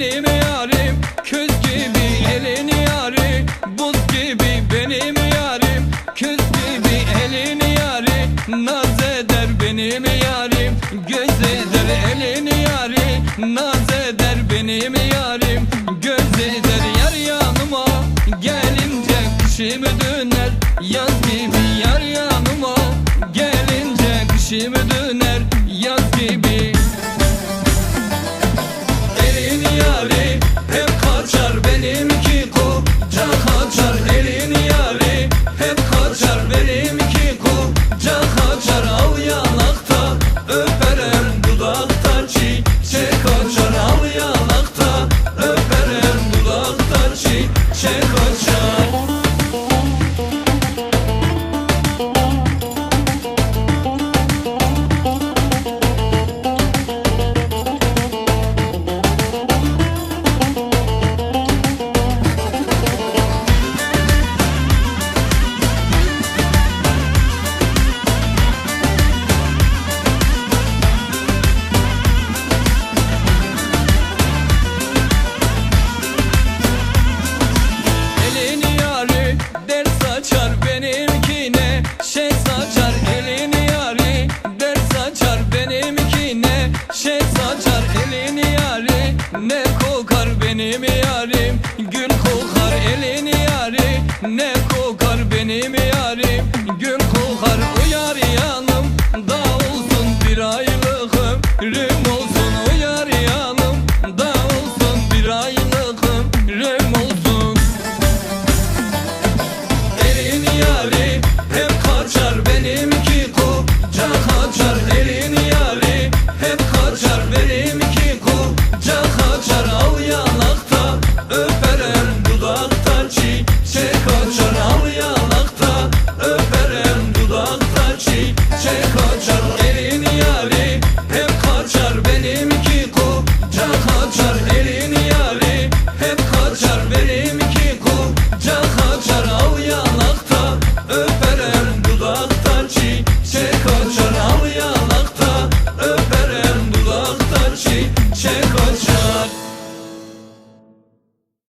benim yarim Küz gibi elini yari Buz gibi benim yarim Küz gibi elini yari Naz eder benim yarim Göz eder elini yari Naz eder benim yarim Göz eder yar yanıma Gelince kışımı döner Yaz gibi yar yanıma Gelince kışımı döner Gül kokar elini yari ne kokar benim yarim benim